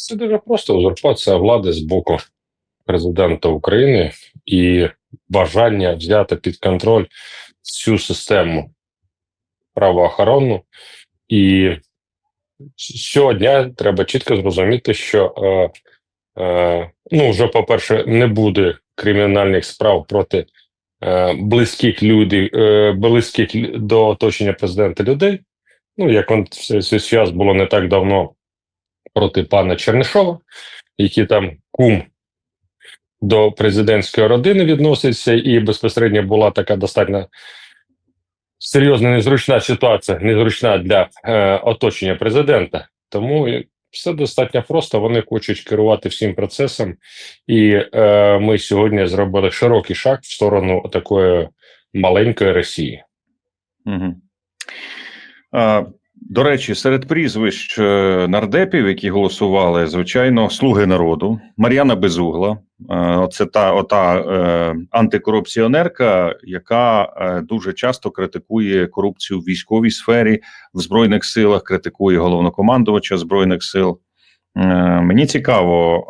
Це дуже просто узурпація влади з боку президента України і бажання взяти під контроль всю систему правоохоронну. І дня треба чітко зрозуміти, що е, е, ну, вже, по-перше, не буде кримінальних справ проти е, близьких людей, е, близьких до оточення президента людей. Ну, як все цей час було не так давно проти пана Чернишова, який там кум до президентської родини відноситься, і безпосередньо була така достатньо серйозна незручна ситуація, незручна для е, оточення президента. Тому все достатньо просто. Вони хочуть керувати всім процесом, і е, ми сьогодні зробили широкий шаг в сторону такої маленької Росії. Угу. До речі, серед прізвищ е, нардепів, які голосували, звичайно, слуги народу, Мар'яна Безугла. Е, Оце та ота е, антикорупціонерка, яка дуже часто критикує корупцію в військовій сфері, в збройних силах, критикує головнокомандувача збройних сил. Мені цікаво,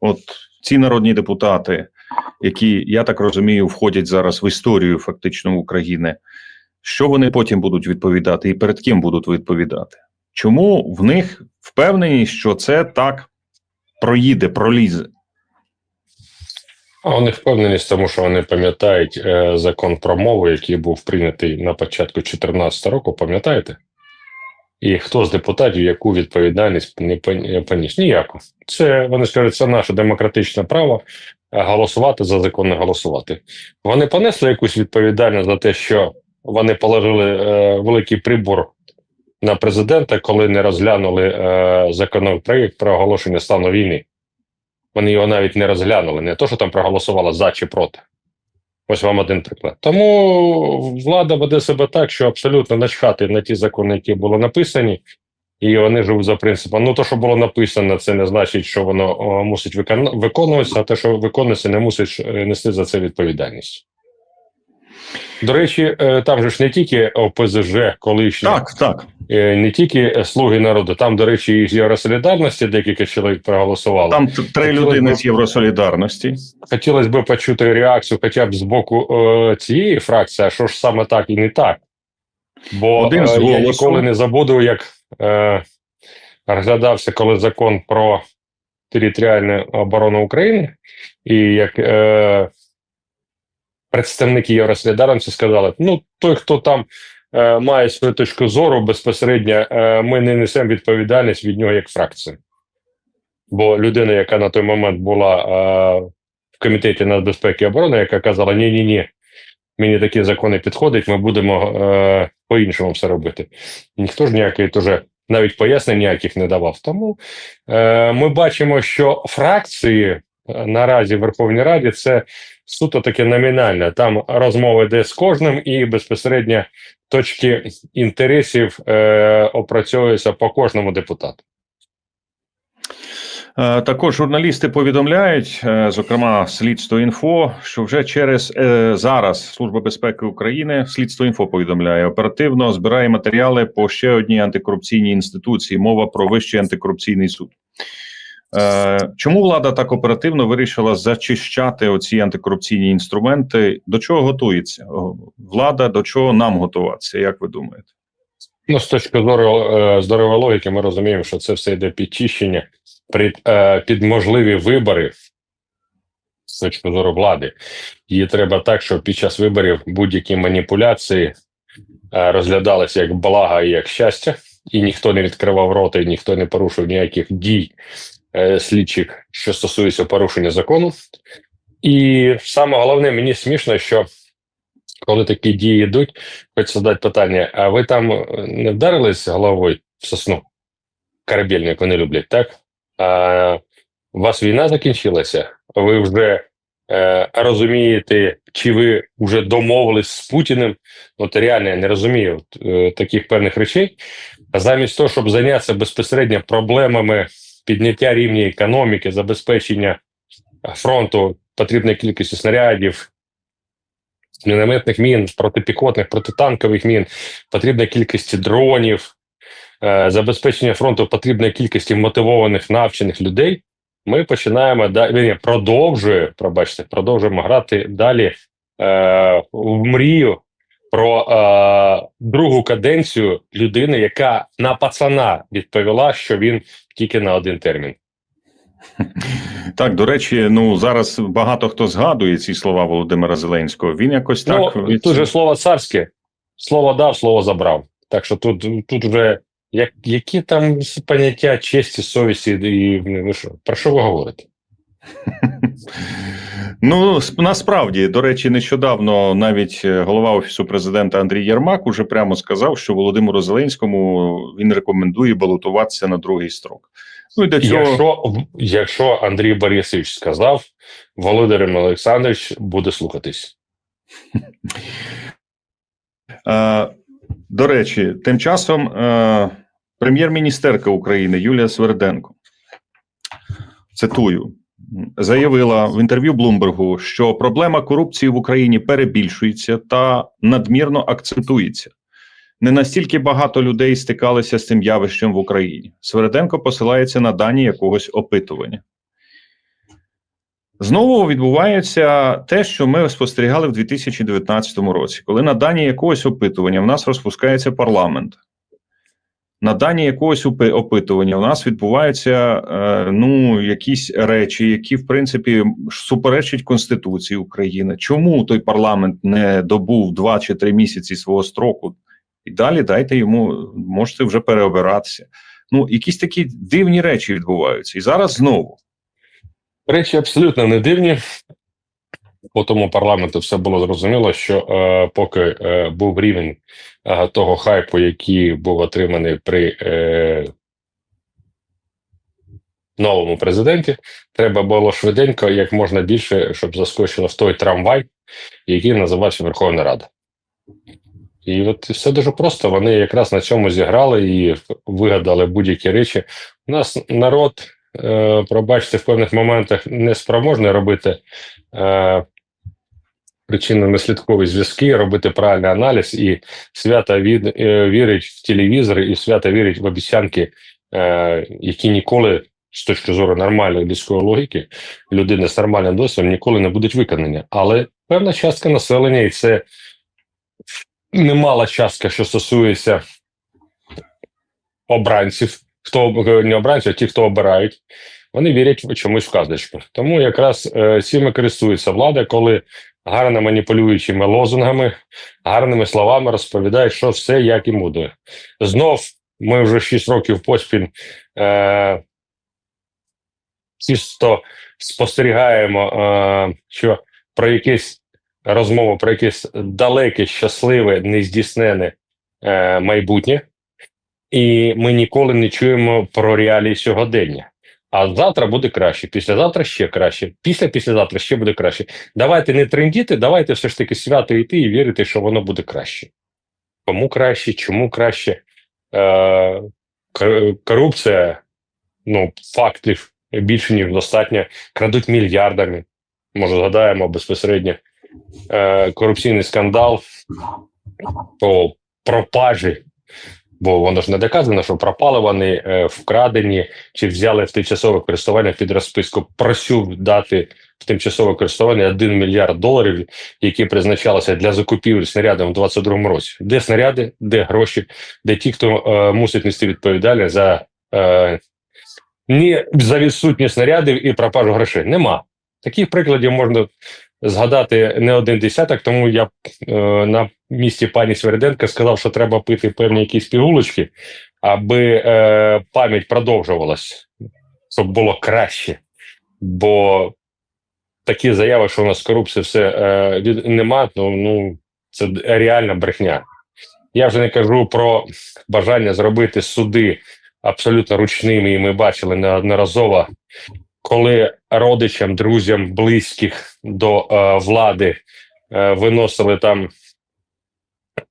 от ці народні депутати, які я так розумію, входять зараз в історію фактично України. Що вони потім будуть відповідати і перед ким будуть відповідати? Чому в них впевненість, що це так проїде, пролізе? А них впевненість, тому що вони пам'ятають е, закон про мову, який був прийнятий на початку 2014 року, пам'ятаєте? І хто з депутатів яку відповідальність не поніс? Ніяку. Це вони скажуть, це наше демократичне право е, голосувати за закон, не голосувати. Вони понесли якусь відповідальність за те, що вони положили е, великий прибор на президента, коли не розглянули е, законопроект про оголошення стану війни. Вони його навіть не розглянули, не то, що там проголосували за чи проти. Ось вам один приклад. Тому влада веде себе так, що абсолютно начхати на ті закони, які були написані, і вони живуть за принципом. Ну, то, що було написано, це не значить, що воно о, мусить викон- виконуватися, а те, що виконується, не мусить е, нести за це відповідальність. До речі, е, там же ж не тільки ОПЗЖ, колишні, Так, так. е, не тільки слуги народу, там, до речі, і з Євросолідарності декілька чоловік проголосувало. Там три людини б- з Євросолідарності. Хотілося б почути реакцію хоча б з боку е, цієї фракції, а що ж саме так і не так. Бо Один з е, я ніколи не забуду, як е, розглядався коли закон про територіальну оборону України, і як е, представники Євросолідарності сказали: ну, той, хто там е, має свою точку зору, безпосередньо е, ми не несемо відповідальність від нього як фракція. Бо людина, яка на той момент була е, в комітеті нацбезпеки і оборони, яка казала: ні, ні, ні, мені такі закони підходять, ми будемо е, по-іншому все робити. Ніхто ж ніякий теж навіть пояснень ніяких не давав. Тому е, ми бачимо, що фракції наразі в Верховній Раді це суто таке номінальне. Там розмова йде з кожним, і безпосередньо точки інтересів е, опрацьовуються по кожному депутату. Е, Також журналісти повідомляють, е, зокрема, слідство інфо, що вже через е, зараз Служба безпеки України слідство інфо повідомляє оперативно збирає матеріали по ще одній антикорупційній інституції. Мова про вищий антикорупційний суд. Е, Чому влада так оперативно вирішила зачищати оці антикорупційні інструменти? До чого готується влада? До чого нам готуватися? Як ви думаєте? Ну, з точки зору е, здорової логіки, ми розуміємо, що це все йде підчищення під, е, під можливі вибори з точки зору влади. Її треба так, щоб під час виборів будь-які маніпуляції розглядалися як блага і як щастя, і ніхто не відкривав рота, і ніхто не порушив ніяких дій слідчих, що стосується порушення закону. І саме головне, мені смішно, що коли такі дії йдуть, Хочу задати питання: а ви там е, не вдарились головою в сосну? Корабельник як вони люблять, так? А у вас війна закінчилася? Ви вже е, розумієте, чи ви вже домовились з Путіним? От реально я не розумію е, таких певних речей. А замість того, щоб зайнятися безпосередньо проблемами підняття рівня економіки, забезпечення фронту потрібної кількості снарядів, мінометних мін, протипіхотних, протитанкових мін, потрібна кількість дронів, е, забезпечення фронту потрібної кількості мотивованих навчених людей, ми починаємо далі продовжує, пробачте, продовжуємо грати далі е, в мрію про е, другу каденцію людини, яка на пацана відповіла, що він тільки на один термін. Так, до речі, ну зараз багато хто згадує ці слова Володимира Зеленського. Він якось так ну, від- тут же слово царське, слово дав, слово забрав. Так що тут, тут вже як, які там поняття честі, совісті і ви що, про що ви говорите? Ну насправді, до речі, нещодавно навіть е, голова офісу президента Андрій Єрмак уже прямо сказав, що Володимиру Зеленському він рекомендує балотуватися на другий строк. Ну і до цього Якщо, якщо Андрій Борисович сказав, Володимир Олександрович буде слухатись. До речі, тим часом е, прем'єр-міністерка України Юлія Сверденко цитую. Заявила в інтерв'ю Блумбергу, що проблема корупції в Україні перебільшується та надмірно акцентується. Не настільки багато людей стикалися з цим явищем в Україні. Сверденко посилається на дані якогось опитування. Знову відбувається те, що ми спостерігали в 2019 році, коли на дані якогось опитування в нас розпускається парламент. На дані якогось опитування у нас відбуваються е, ну, якісь речі, які, в принципі, суперечать Конституції України. Чому той парламент не добув два чи три місяці свого строку? І далі дайте йому, можете вже переобиратися. Ну, якісь такі дивні речі відбуваються. І зараз знову. Речі абсолютно не дивні. По тому парламенту все було зрозуміло, що е, поки е, був рівень е, того хайпу, який був отриманий при е, новому президенті, треба було швиденько, як можна більше, щоб заскочило в той трамвай, який називався Верховна Рада. І от все дуже просто. Вони якраз на цьому зіграли і вигадали будь-які речі. У нас народ, е, пробачте, в певних моментах не спроможний робити е, причинно-наслідкові зв'язки, робити правильний аналіз і свято від, е, вірить в телевізори, і свято вірить в обіцянки, е, які ніколи, з точки зору нормальної людської логіки, людини з нормальним досвідом ніколи не будуть виконані. Але певна частка населення, і це немала частка, що стосується обранців, хто не обранців, а ті, хто обирають, вони вірять в чомусь в казочку. Тому якраз е, цим користується влада, коли гарно маніпулюючими лозунгами, гарними словами розповідають, що все як і буде. Знов ми вже 6 років поспіль е, чисто спостерігаємо, е, що про якесь розмову про якесь далеке, щасливе, нездійснене е, майбутнє, і ми ніколи не чуємо про реалії сьогодення. А завтра буде краще, післязавтра ще краще, після післязавтра ще буде краще. Давайте не трендіти, давайте все ж таки свято йти і вірити, що воно буде краще. Кому краще, чому краще? Е, корупція, ну, фактів більше, ніж достатньо, крадуть мільярдами. Може, згадаємо безпосередньо е, корупційний скандал по пропажі, бо воно ж не доказано, що пропали вони е, вкрадені чи взяли в тимчасове користування під розписку. Просю дати в тимчасове користування 1 мільярд доларів, які призначалися для закупівель снарядів у 2022 році. Де снаряди, де гроші, де ті, хто е, мусить нести відповідальність за, е, ні, за відсутність снарядів і пропажу грошей. Нема. Таких прикладів можна згадати не один десяток, тому я е, на місці пані Сверденка сказав, що треба пити певні якісь пігулочки, аби е, пам'ять продовжувалась, щоб було краще. Бо такі заяви, що у нас корупція все е, нема, ну, ну це реальна брехня. Я вже не кажу про бажання зробити суди абсолютно ручними, і ми бачили неодноразово коли родичам, друзям, близьких до е, влади е, виносили там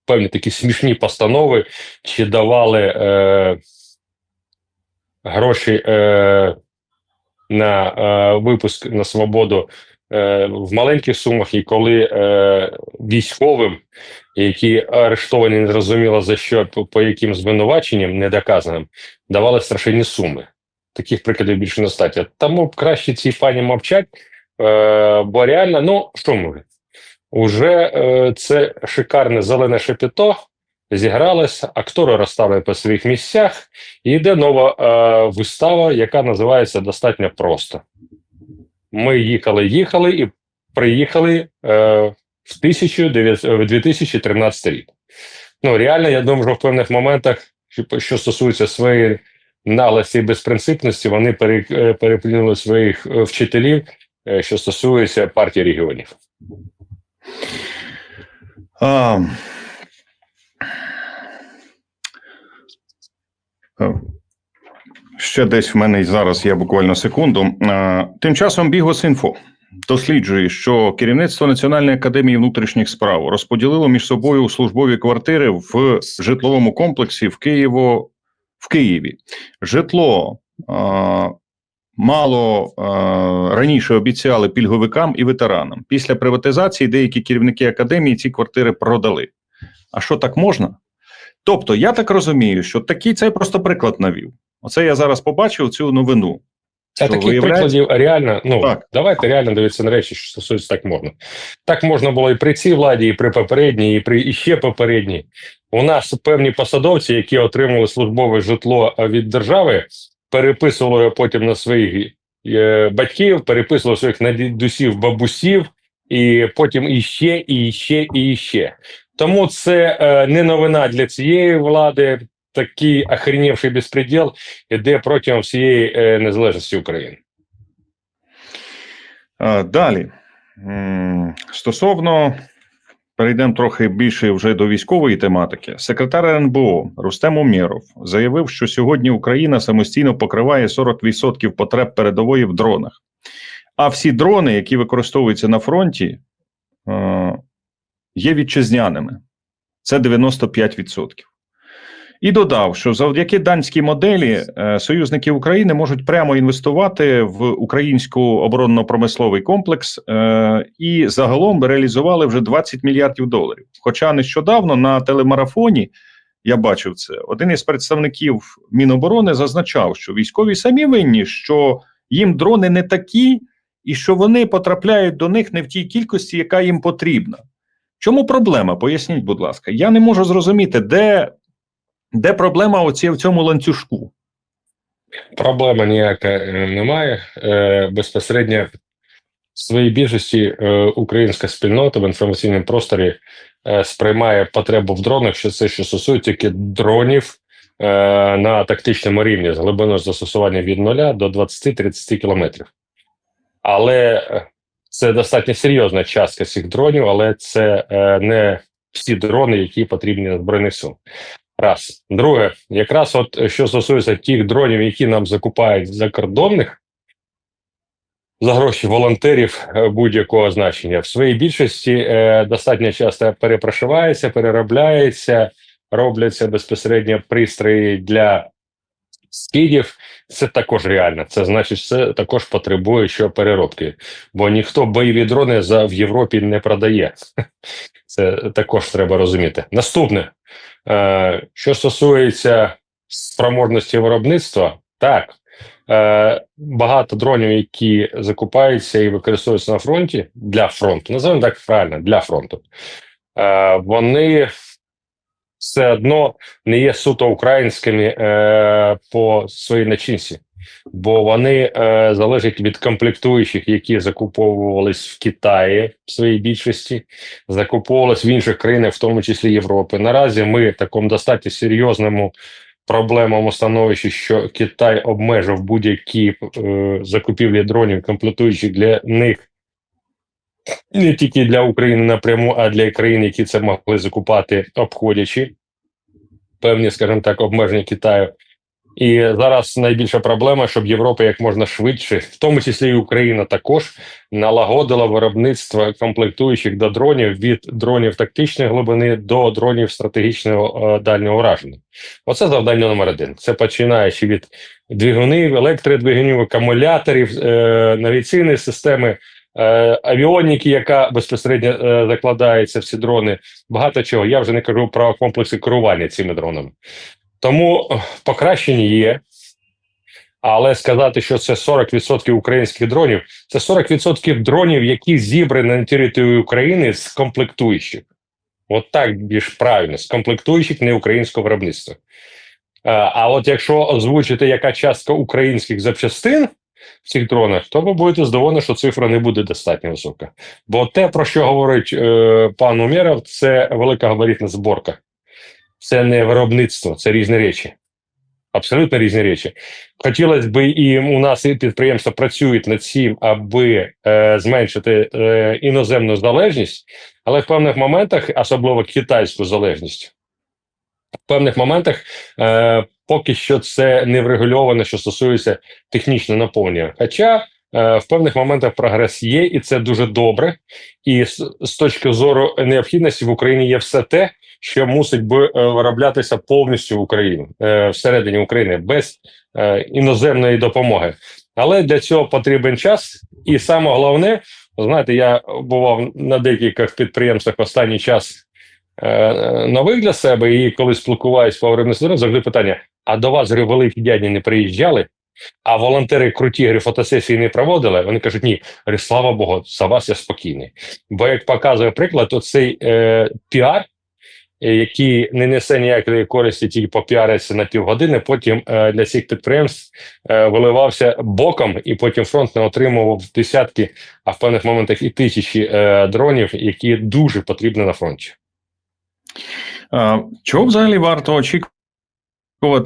певні такі смішні постанови, чи давали е, гроші е, на е, випуск на свободу е, в маленьких сумах, і коли е, військовим, які арештовані незрозуміло за що, по, по яким звинуваченням недоказаним, давали страшенні суми. Таких прикладів більше не статі. Тому краще ці пані мовчать, е, бо реально, ну що може? Уже е, це шикарне зелене шепіто зігралося, актори розставлені по своїх місцях, і йде нова е, вистава, яка називається достатньо просто. Ми їхали, їхали і приїхали е, в 1900 в 2013 рік. Ну, реально, я думаю, що в певних моментах, що стосується своєї наглості і безпринципності, вони е, переплюнули своїх е, вчителів, е, що стосується партії регіонів. А, ще десь в мене і зараз є буквально секунду. Тим часом Бігос.Інфо досліджує, що керівництво Національної академії внутрішніх справ розподілило між собою службові квартири в житловому комплексі в Києво в Києві. Житло мало раніше обіцяли пільговикам і ветеранам. Після приватизації деякі керівники академії ці квартири продали. А що так можна? Тобто, я так розумію, що такий цей просто приклад навів. Оце я зараз побачив цю новину. А Що, таких виявляється? прикладів реально, ну Так. давайте реально дивитися на речі, що стосується так можна. Так можна було і при цій владі, і при попередній, і при і ще попередній. У нас певні посадовці, які отримали службове житло від держави, переписували його потім на своїх е, батьків, переписували своїх на дідусів, бабусів, і потім іще, і іще, і іще. Тому це е, не новина для цієї влади. Такий охренівший безпреділ іде протягом всієї е, незалежності України. Далі. Стосовно перейдемо трохи більше вже до військової тематики. Секретар РНБО Рустем Умєров заявив, що сьогодні Україна самостійно покриває 40% потреб передової в дронах. А всі дрони, які використовуються на фронті, е, є вітчизняними. Це 95%. І додав, що завдяки данській моделі е, союзники України можуть прямо інвестувати в українську оборонно-промисловий комплекс е, і загалом реалізували вже 20 мільярдів доларів. Хоча нещодавно на телемарафоні я бачив це. Один із представників Міноборони зазначав, що військові самі винні, що їм дрони не такі, і що вони потрапляють до них не в тій кількості, яка їм потрібна. Чому проблема? Поясніть, будь ласка. Я не можу зрозуміти, де де проблема оці в цьому ланцюжку? Проблеми ніяка е, немає. Е, Безпосередньо в своїй більшості е, українська спільнота в інформаційному просторі е, сприймає потребу в дронах, що це що стосується тільки дронів е, на тактичному рівні з глибиною застосування від 0 до 20-30 кілометрів. Але е, це достатньо серйозна частка цих дронів, але це е, не всі дрони, які потрібні для збройних сил. Раз. Друге, якраз от е, що стосується тих дронів, які нам закупають закордонних за гроші волонтерів е, будь-якого значення, в своїй більшості е, достатньо часто перепрошивається, переробляється, робляться безпосередньо пристрої для скидів. Це також реально. Це значить, це також потребує що переробки, бо ніхто бойові дрони за в Європі не продає. Це також треба розуміти. Наступне. Е, Що стосується спроможності виробництва, так е, багато дронів, які закупаються і використовуються на фронті для фронту, називаємо так правильно для фронту. Е, Вони все одно не є суто українськими по своїй начинці, бо вони е, залежать від комплектуючих, які закуповувались в Китаї в своїй більшості, закуповувались в інших країнах, в тому числі Європи. Наразі ми в такому достатньо серйозному проблемному становищі, що Китай обмежив будь-які е, закупівлі дронів, комплектуючих для них. Не тільки для України напряму, а для країн, які це могли закупати, обходячи певні, скажімо так, обмеження Китаю. І зараз найбільша проблема, щоб Європа як можна швидше, в тому числі і Україна, також налагодила виробництво комплектуючих до дронів від дронів тактичної глибини до дронів стратегічного е, дальнього враження. Оце завдання номер один. Це починаючи від двигунів, електродвигунів, акумуляторів, е, навігаційної системи, е, авіоніки, яка безпосередньо закладається в ці дрони, багато чого. Я вже не кажу про комплекси керування цими дронами. Тому е, покращення є. Але сказати, що це 40% українських дронів, це 40% дронів, які зібрані на території України з комплектуючих. От так більш правильно, з комплектуючих не українського виробництва. А, а от якщо озвучити, яка частка українських запчастин в цих дронах, то ви будете здивовані, що цифра не буде достатньо висока. Бо те, про що говорить е, пан Умєров, це велика габаритна зборка. Це не виробництво, це різні речі. Абсолютно різні речі. Хотілося б, і у нас і підприємства працюють над цим, аби е, зменшити е, іноземну залежність, але в певних моментах, особливо китайську залежність, в певних моментах е, поки що це не врегульовано, що стосується технічного наповнення. Хоча в певних моментах прогрес є, і це дуже добре. І з, з точки зору необхідності в Україні є все те, що мусить би е, вироблятися повністю в Україні е, всередині України без е, іноземної допомоги. Але для цього потрібен час, і саме головне, знаєте, я бував на декількох підприємствах останній час е, нових для себе, і коли спілкуваюся по виробництву, завжди питання: а до вас говорю, великі дядні не приїжджали? А волонтери круті говорю, фотосесії не проводили. Вони кажуть, ні, говорю, слава Богу, за вас я спокійний. Бо як показує приклад, то цей е, піар, е, який не несе ніякої користі, тільки попіариться на півгодини, потім е, для цих підприємств е, виливався боком, і потім фронт не отримував десятки, а в певних моментах і тисячі е, дронів, які дуже потрібні на фронті. Чого взагалі варто очікувати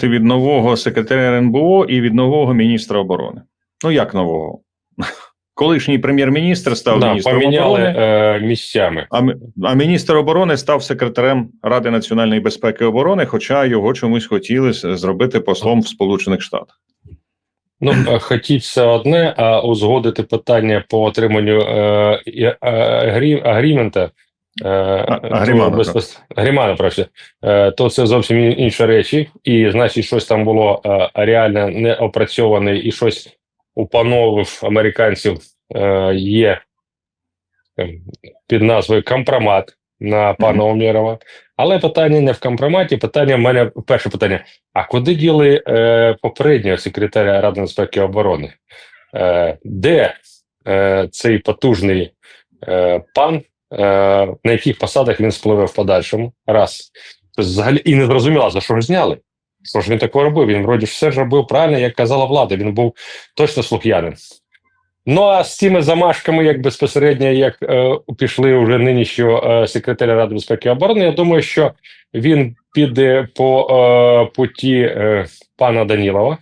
від нового секретаря РНБО і від нового міністра оборони? Ну як нового? Колишній прем'єр-міністр став Да, міністром поміняли оборони, е, місцями. а, а міністр оборони став секретарем Ради національної безпеки і оборони, хоча його чомусь хотіли зробити послом в Сполучених Штатах. Ну, хотіть все одне, а узгодити питання по отриманню е, е, агрі, агрімента. Е, агріману, то прошу. Е, то це зовсім інші речі, і значить, щось там було е, реально не опрацьоване, і щось у панових американців є е, під назвою компромат на пана Омєрова. Але питання не в компроматі. Питання в мене перше питання: а куди діли е, попереднього секретаря Ради безпеки і оборони? Е, де е, цей потужний е, пан, на яких посадах він спливе в подальшому? Раз. Тобто, взагалі і не зрозуміло, за що ж зняли. Що ж він такого робив? Він вроді все ж робив правильно, як казала влада. Він був точно слух'янин. Ну а з цими замашками, як безпосередньо, як е, пішли вже нинішнього е, секретаря Ради безпеки і оборони, я думаю, що він піде по е, путі е, пана Данілова.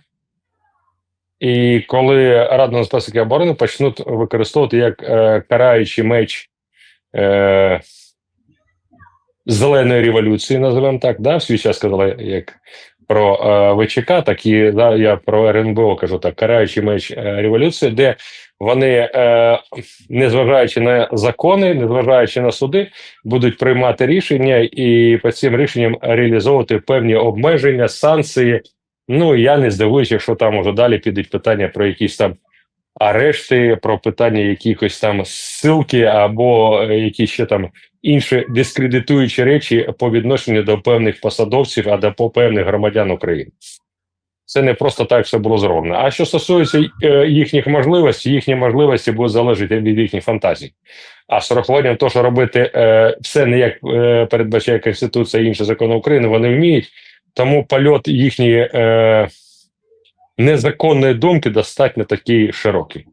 І коли Рада безпеки і оборони почнуть використовувати як е, караючий меч е, зеленої революції, називаємо так, да, в свій час сказали, як про е, ВЧК, так і да, я про РНБО кажу так, караючий меч е, революції, де вони, е, незважаючи на закони, незважаючи на суди, будуть приймати рішення і по цим рішенням реалізовувати певні обмеження, санкції. Ну я не здивуюся, якщо там уже далі підуть питання про якісь там арешти, про питання якихось там ссылки або е, якісь ще там інші дискредитуючі речі по відношенню до певних посадовців, а до певних громадян України. Це не просто так все було зроблено. А що стосується е, їхніх можливостей, їхні можливості будуть залежати від їхніх фантазій. А з урахуванням того, що робити е, все не як передбачає Конституція і інші закони України, вони вміють. Тому польот їхньої незаконної думки достатньо такі широкий.